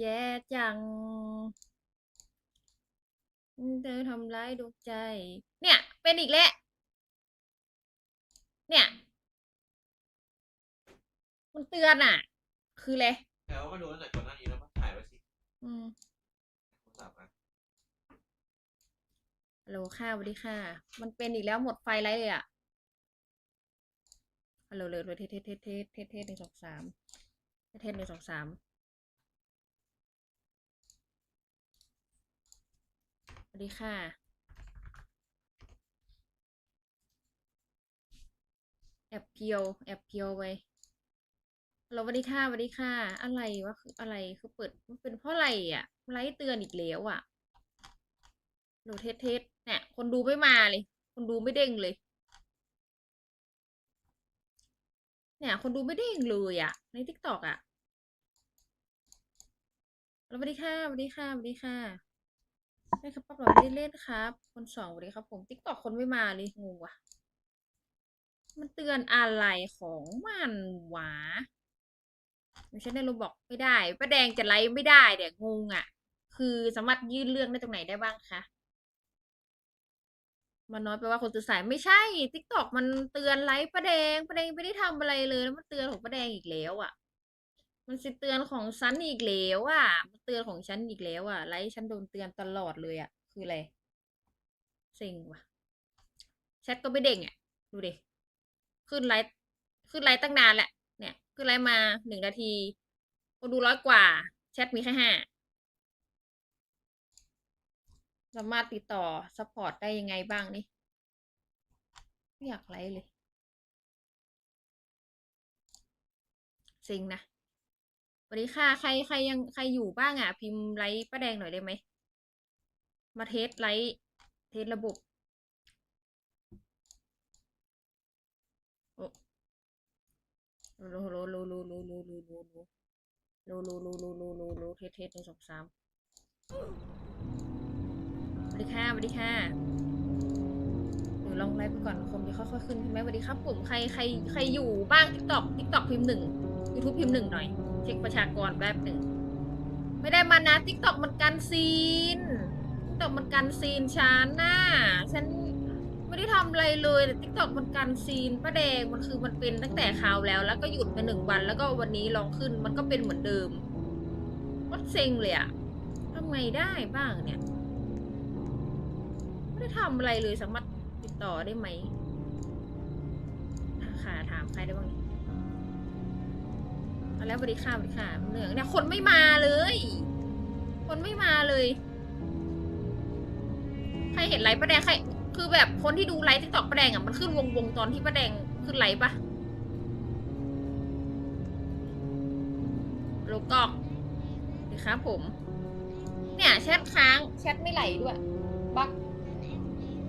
แย่จัง เธอทำร้ายดวงใจ เนี่ย เป็นอีกแล้ว เนี่ย มันเตือนอะ คืออะไรแต่ว่าก็ดูตั้งแต่ก่อนหน้านี้แล้วก็ถ่ายไว้สิ อืมโทรศัพท์อะฮัลโหลค่ะสวัสดีค่ะ มันเป็นอีกแล้วหมดไฟไลท์เลยอะฮัลโหลเลยเทสเทสเทสเทสเทสเทสหนึ่งสองสามเทสเทสหนึ่งสองสาม วัสดีค่ะ แอบเพียว แอบเพียวไปฮัลโหลสวัสดีค่ะสวัสดีค่ะ อะไรวะคืออะไรคือเปิดมันเป็นเพราะอะไรอะไลท์เตือนอีกแล้วอะโหลเทสเทสเนี่ย คนดูไม่มาเลย คนดูไม่เด้งเลย เนี่ย คนดูไม่เด้งเลยอะ ในทิกตอกอะสวัสดีค่ะสวัสดีค่ะสวัสดีค่ะ ได้ครับปั๊บเราไม่ได้เล่นครับ คนสองสวัสดีครับ ผมทิกตอกคนไม่มาเลยงงว่ะ มันเตือนอะไรของมันวะไม่ใช่ในโรบอกไม่ได้ป้าแดงจะไลฟ์ไม่ได้เดี๋ยวงงอะคือสามารถยื่นเรื่องได้ตรงไหนได้บ้างคะมันน้อยไปว่าคนตื่นสายไม่ใช่ทิกตอกมันเตือนไลฟ์ประแดงประแดงไม่ได้ทำอะไรเลยแล้วมันเตือนของประแดงอีกแล้วอะ มันสิเตือนของฉันอีกแล้วอะมันเตือนของฉันอีกแล้วอะไลฟ์ฉันโดนเตือนตลอดเลยอะ คืออะไรเซ็งว่ะแชทก็ไม่เด้งอะ ดูดิขึ้นไลฟ์ขึ้นไลฟ์ตั้งนานแหละ เนี่ยขึ้นไลฟ์มาหนึ่งนาทีคนดูร้อยกว่า แชทมีแค่ห้าสามารถติดต่อซัพพอร์ตได้ยังไงบ้างนี่ไม่อยากไลฟ์เลยเซ็งนะ วัสดีค่ะ ใครใครยังใครอยู่บ้างอะ พิมพ์ไลฟ์ป้าแดงหน่อยได้ไหม มาเทสไลฟ์เทสระบบโอ้โลโลโลโลโลโลโลโลโลโลโลโลโลโลโลโลเทสเทสหนึ่งสองสามสวัสดีค่ะสวัสดีค่ะเดี๋ยวลองไลฟ์ไปก่อนคนจะค่อยๆขึ้นใช่ไหมสวัสดีครับผมใครใครใครอยู่บ้างทิกตอกทิกตอกพิมพ์หนึ่งยูทูบพิมพ์หนึ่งหน่อย เช็คประชากรแป๊บหนึ่ง ไม่ได้มานะทิกตอกมันกันซีนทิกตอกมันกันซีนฉันน่ะฉันไม่ได้ทำอะไรเลยแต่ทิกตอกมันกันซีนป้าแดงมันคือมันเป็นตั้งแต่คราวแล้ว แล้วก็หยุดไปหนึ่งวัน แล้วก็วันนี้ลองขึ้นมันก็เป็นเหมือนเดิมวัดเซ็งเลยอะทำไงได้บ้างเนี่ย ไม่ได้ทำอะไรเลยสามารถติดต่อได้ไหมค่ะถามใครได้บ้างเอาแล้วสวัสดีค่ะสวัสดีค่ะเหนืองเนี่ยคนไม่มาเลย คนไม่มาเลย ใครเห็นไลฟ์ป้าแดงใคร คือแบบคนที่ดูไลฟ์ติ๊กต็อกป้าแดงอะมันขึ้นวงวงตอนที่ป้าแดงขึ้นไลฟ์ปะโลกอกดีครับผม เนี่ยแชทค้างแชทไม่ไหลด้วย บัก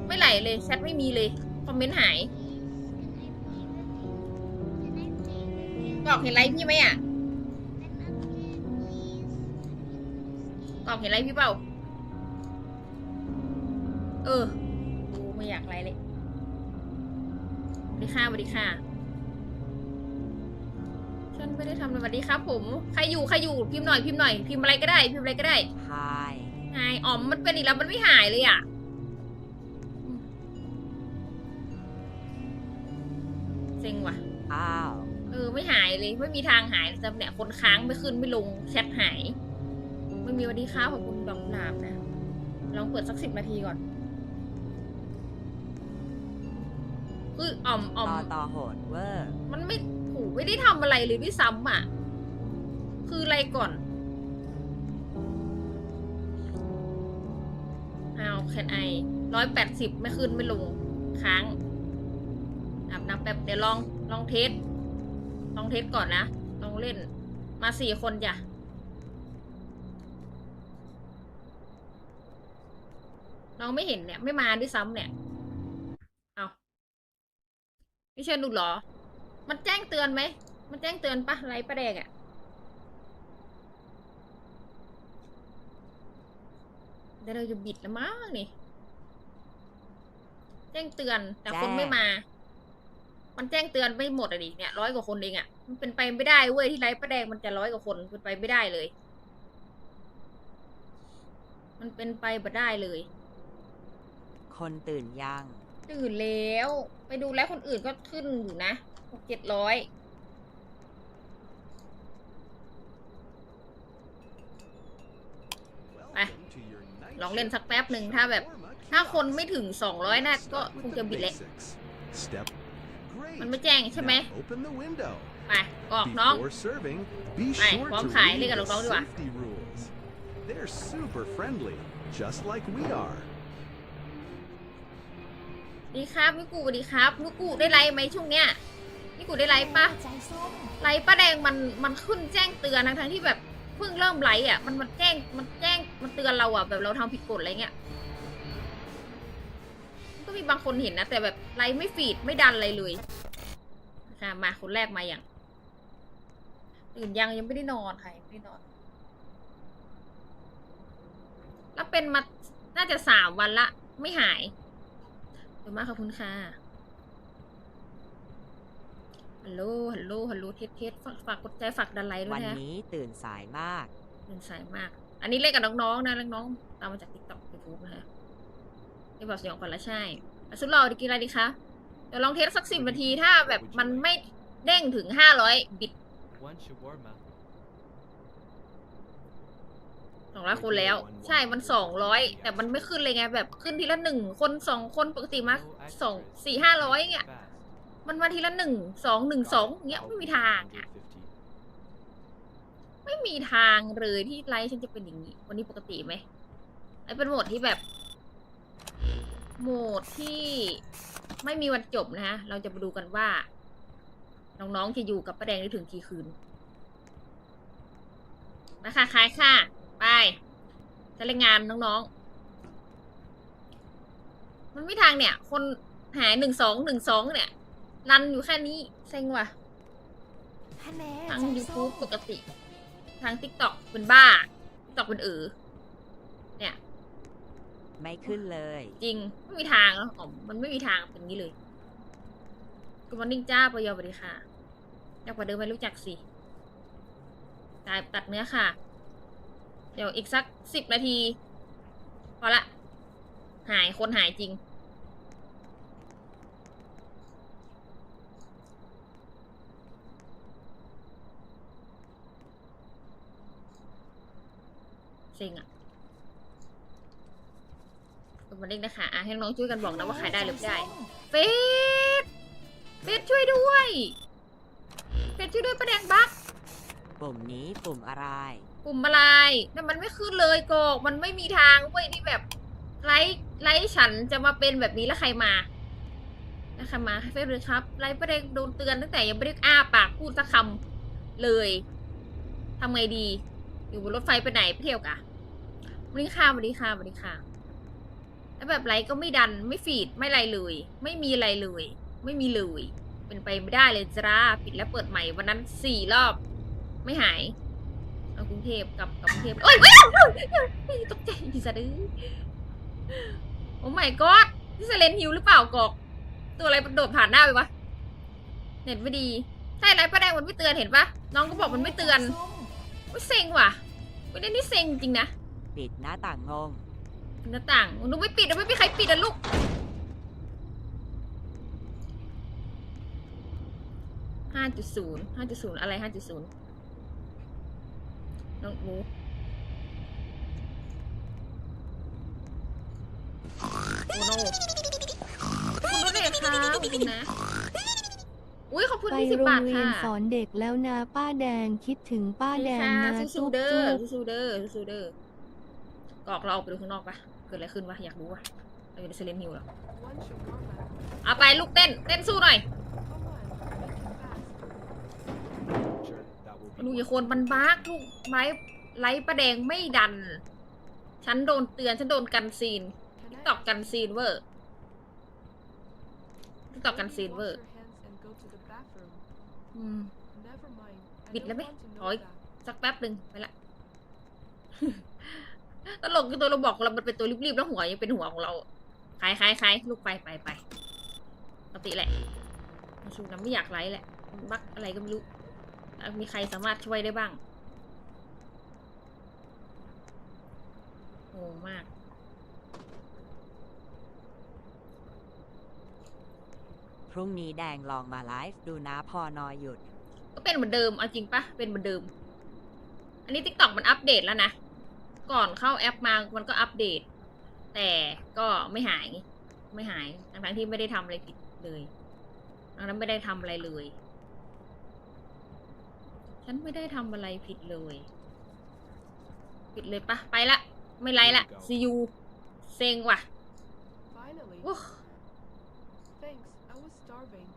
ไม่ไหลเลยแชทไม่มีเลย คอมเมนต์หาย บอกเห็นไลฟ์พี่ไหมอะบอกเห็นไลฟ์พี่เปล่า เออดูไม่อยากไลฟ์เลยสวัสดีค่ะสวัสดีค่ะ ฉันไม่ได้ทำเลยสวัสดีครับ ผม ใครอยู่ใครอยู่พิมพ์หน่อยพิมพ์หน่อยพิมพ์อะไรก็ได้พิมพ์อะไรก็ได้ Hi. หายอ๋อมมันเป็นอีกแล้วมันไม่หายเลยอะ เซ็งว่ะ Ow. เออ ไม่หายเลย ไม่มีทางหายแต่เนี่ยคนค้างไม่ขึ้นไม่ลงแชทหาย ไม่มีวันดีค้าของคุณดอกกุหลาบนะ ลองเปิดสักสิบนาทีก่อน คืออ่อมอ่อมต่อต่อโหดเวอร์มันไม่ถูกไม่ได้ทำอะไรเลยด้วยซ้ำอะ คืออะไรก่อนเอาแคนไอร้อยแปดสิบไม่ขึ้นไม่ลง ค้างอาบน้ำแป๊บเดี๋ยวลองลองเทส ลองเทสก่อนนะ ลองเล่น มาสี่คนจ้ะเราไม่เห็นเนี่ย ไม่มาด้วยซ้ำเนี่ย เอาพี่เชิญดูหรอ มันแจ้งเตือนไหม มันแจ้งเตือนปะไรประแดงอะเดี๋ยวเราจะบิดแล้วมั้งนี่ แจ้งเตือนแต่คนไม่มา มันแจ้งเตือนไม่หมดอะดิเนี่ยร้อยกว่าคนเองอะมันเป็นไปไม่ได้เว้ยที่ไลฟ์ประแดงมันจะร้อยกว่าคนเป็นไปไม่ได้เลย มันเป็นไปบ่ได้เลย คนตื่นยัง ตื่นแล้ว ไปดูแล้วคนอื่นก็ขึ้นอยู่นะหกเจ็ดร้อยไปลองเล่นสักแป๊บหนึ่งถ้าแบบ ถ้าคนไม่ถึงสองร้อยน่าก็คงจะบิดแหละ มันไม่แจ้งใช่ไหมไปกรอกน้องไปพร้อมขายเรียกกับน้องๆดีกว่า They're super friendly, just like we are. ดีครับมิกูสวัสดีครับมิกูได้ไลฟ์ไหมช่วงเนี้ยมิกูได้ไลฟ์ปะใจส้มไลฟ์ป้าแดงมันมันขึ้นแจ้งเตือนทั้งทั้งๆที่แบบเพิ่งเริ่มไลฟ์อะมันมันแจ้งมันแจ้งมันเตือนเราอะแบบเราทำผิดกฎอะไรเงี้ย มันก็มีบางคนเห็นนะ แต่แบบไลฟ์ไม่ฟีดไม่ดันอะไรเลยค่ะมาคนแรกมาอย่างตื่นยังยังไม่ได้นอนค่ะยังไม่ได้นอน แล้วเป็นมาน่าจะสามวันละ ไม่หายขอบคุณมากขอบคุณค่ะฮัลโหลฮัลโหลฮัลโหลเทสเทสฝากฝากกดใจฝากดันไลค์ด้ววัยนนะนี้ตื่นสายมากเป็นสายมาก อันนี้เล่นกับน้องๆนะน้องๆตามมาจากติ๊กต็อกยูทูบนะฮะ นี่บอกสยองก่อนละใช่อะสุดหล่อดีกินอะไรดีคะเดี๋ยวลองเทสสักสิบนาทีถ้าแบบมันไม่เด้งถึงห้าร้อยบิต One shawarma. สองร้อยคนแล้ว ใช่มันสองร้อยแต่มันไม่ขึ้นเลยไงแบบขึ้นทีละหนึ่งคนสองคนปกติมาสองสี่ห้าร้อยเงี้ย Fast. มันมาทีละหนึ่งสองหนึ่งสองเงี้ยไม่มีทางอะ 150. ไม่มีทางเลยที่ไลฟ์ฉันจะเป็นอย่างนี้ วันนี้ปกติไหมไอ้เป็นโหมดที่แบบ โหมดที่ไม่มีวันจบนะฮะ เราจะมาดูกันว่า น้องๆจะอยู่กับป้าแดงได้ถึงกี่คืนมาค่ะขายค่ะ ไปจะรายงานน้องๆ มันไม่ทางเนี่ย คนหายหนึ่งสองหนึ่งสองเนี่ย รันอยู่แค่นี้ เซ็งว่ะฮันแน่ทางใจส้ม YouTube ปกติ ทาง TikTok เป็นบ้า TikTok เป็นเออเนี่ย ไม่ขึ้นเลย จริง ไม่มีทางแล้วอ๋อมมันไม่มีทางเป็นอย่างนี้เลยกุมอร์นิ่งจ้าปยอสวัสดีค่ะอยากกว่าเดิมไม่รู้จักสิตายตัดเนื้อค่ะ เดี๋ยวอีกสักสิบนาที พอละ หายคนหายจริง เซ็งอะ กุมอร์นิ่งนะคะอะให้น้องช่วยกันบอกนะว่าขายได้หรือไม่ได้เฟสเฟสช่วยด้วยเฟสช่วยด้วยประแดงบักปุ่มนี้ปุ่มอะไร ปุ่มอะไรแต่มันไม่ขึ้นเลยโกกมันไม่มีทางเว้ยที่แบบไลฟ์ไลฟ์ฉันจะมาเป็นแบบนี้แล้วใครมาแล้วใครมาเฟซเลยครับไลฟ์ประเด็นโดนเตือนตั้งแต่ยังไม่ได้อ้าปากพูดสักคำเลยทำไงดี อยู่บนรถไฟไปไหนไปเที่ยวกะวันนี้ค่ะวันนี้ค่ะวันนี้ค่ะ แล้วแบบไลฟ์ก็ไม่ดันไม่ฟีดไม่อะไรเลย ไม่มีอะไรเลย ไม่มีเลย เป็นไปไม่ได้เลยจ้าปิดแล้วเปิดใหม่วันนั้นสี่รอบ ไม่หายเอากรุงเทพกลับกรุงเทพโอ้ยเว้ยเอ้ยเอ้ยเอ้ยตกใจดิสะดือโอ้ my god นี่เซเลนฮิวหรือเปล่ากอก ตัวอะไรมันโดดผ่านหน้าไปวะเน็ตไม่ดีใช่ไรป้าแดงมันไม่เตือนเห็นปะน้องก็บอกมันไม่เตือนใจส้มว่าเซ็งว่ะวันนี้นี่เซ็งจริงนะ ปิดหน้าต่างงง หน้าต่างหนูไม่ปิดอะไม่มีใครปิดอะลูก ห้าจุดศูนย์ห้าจุดศูนย์อะไรห้าจุดศูนย์น้องหมูโอ้โนขอบคุณด้วยค่ะขอบคุณนะ อุ้ยขอบคุณไปยี่สิบโรงบาทเรียค่ะนสอนเด็กแล้วนะป้าแดงคิดถึงป้าแดงนะสู้จุ๊บๆเด้อจุ๊บสู้ๆเด้อสู้ๆเด้อ กอกเราออกไปดูข้างนอกปะเกิดอะไรขึ้นวะอยากรู้วะเราอยู่ในเซเลนฮิลเหรอเอาไปลูกเต้นเต้นสู้หน่อย Come on, make it fast. Sure, that will ดู be อย่าโคนมันบากลูกไม้ไล่ประแดงไม่ดัน ฉันโดนเตือนฉันโดนกันซีนตอกกันซีนเวอร์ตอกกันซีนเวอร์ wash your hands and go to the bathroom? อืม Never mind. I Bịt don't lắm ấy. want to know Thôi. that. สักแป๊บหนึ่งไปละ ตลกคือตัวเราบอกเรามันเป็นตัวรีบๆแล้วหัวยังเป็นหัวของเราคล้ายคล้ายคล้ายลูกไปไปไปปกติแหละไม่ชูน้ำไม่อยากไลฟ์แหละมันบักอะไรก็ไม่รู้อะมีใครสามารถช่วยได้บ้างงงมาก พรุ่งนี้แดงลองมาไลฟ์ดูนะพอนอหยุด ก็เป็นเหมือนเดิม เอาจริงปะเป็นเหมือนเดิม อันนี้ TikTok มันอัปเดตแล้วนะ ก่อนเข้าแอปมามันก็อัปเดต แต่ก็ไม่หาย ไม่หายทั้งๆที่ไม่ได้ทำอะไรผิดเลยดังนั้นไม่ได้ทำอะไรเลย ฉันไม่ได้ทำอะไรผิดเลย ผิดเลยปะไปละ ไม่ไลฟ์ละ see you เซ็งว่ะ Finally. โอ้ Thanks. I was starving.